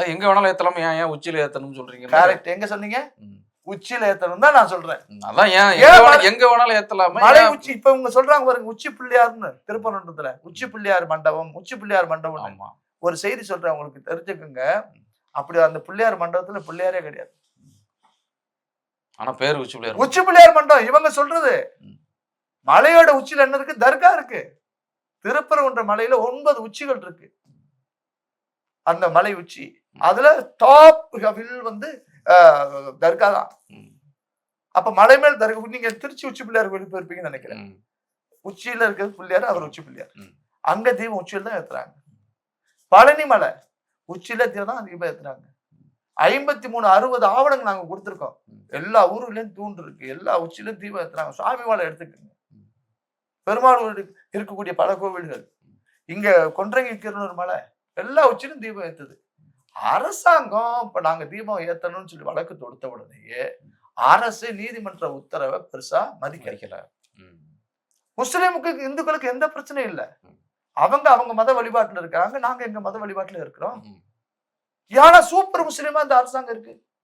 அது எங்க வேணாலும் ஏத்தலாம ஏன் ஏன் உச்சியில ஏத்தணும்னு சொல்றீங்க? கரெக்ட் எங்க சொன்னீங்க? உச்சியில ஏத்தணும் தான் நான் சொல்றேன். அதான் ஏன் எங்க வேணா- எங்க வேணாலும் ஏத்தலாமா மலை? உச்சி இப்ப இவங்க சொல்றாங்க பாருங்க உச்சி பிள்ளையார்னு திருப்பரங்குன்றத்துல. உச்சி பிள்ளையார் மண்டபம் உச்சி பிள்ளையார் மண்டபம் ஒரு செய்தி சொல்றேன் உங்களுக்கு தெரிஞ்சுக்குங்க. அப்படி அந்த பிள்ளையார் மண்டபத்துல பிள்ளையாரே கிடையாது. ஆனா பேர் உச்சி பிள்ளையார் உச்சி பிள்ளையார் மண்டபம் இவங்க சொல்றது. மலையோட உச்சியில என்ன இருக்கு? தர்கா இருக்கு. திருப்பரங்குன்ற மலையில ஒன்பது உச்சிகள் இருக்கு. அந்த மலை உச்சி. அதுல டாப் ஹில் வந்து தர்கா தான். அப்ப மலை மேல் தர்கா நீங்க திருச்சி உச்சி பிள்ளையார் கோயில் போயிருப்பீங்கன்னு நினைக்கிறேன். உச்சியில இருக்கிறது பிள்ளையார் அவர் உச்சி பிள்ளையார். அங்க தீபம் உச்சியில தான் ஏத்துறாங்க. பழனி மலை உச்சியில தீபம் தான் தீபம் ஏத்துறாங்க. ஐம்பத்தி மூணு அறுபது ஆவணங்கள் நாங்க கொடுத்துருக்கோம். எல்லா ஊர்லயும் தூண்டு இருக்கு. எல்லா உச்சியிலும் தீபம் ஏத்துறாங்க. சுவாமி மலை எடுத்துக்கோங்க. பெருமாள் இருக்கக்கூடிய பல கோவில்கள். இங்க கொன்றங்கி கிருணூர் மலை எல்லா உச்சிலும் தீபம் ஏத்துது. அரசாங்கம் இப்ப நாங்க தீபம் ஏத்தணும்னு சொல்லி வழக்கு தொடுத்த உடனேயே அரசு நீதிமன்ற உத்தரவை பெருசா மதிக்கல. முஸ்லிமுக்கு இந்துக்களுக்கு எந்த பிரச்சனையும் இல்ல. அவங்க அவங்க மத வழிபாட்டுல இருக்காங்க நாங்க எங்க மத வழிபாட்டுல இருக்கிறோம். ஆனா சூப்பர் முஸ்லிமா இந்த அரசாங்கம் இருக்கு?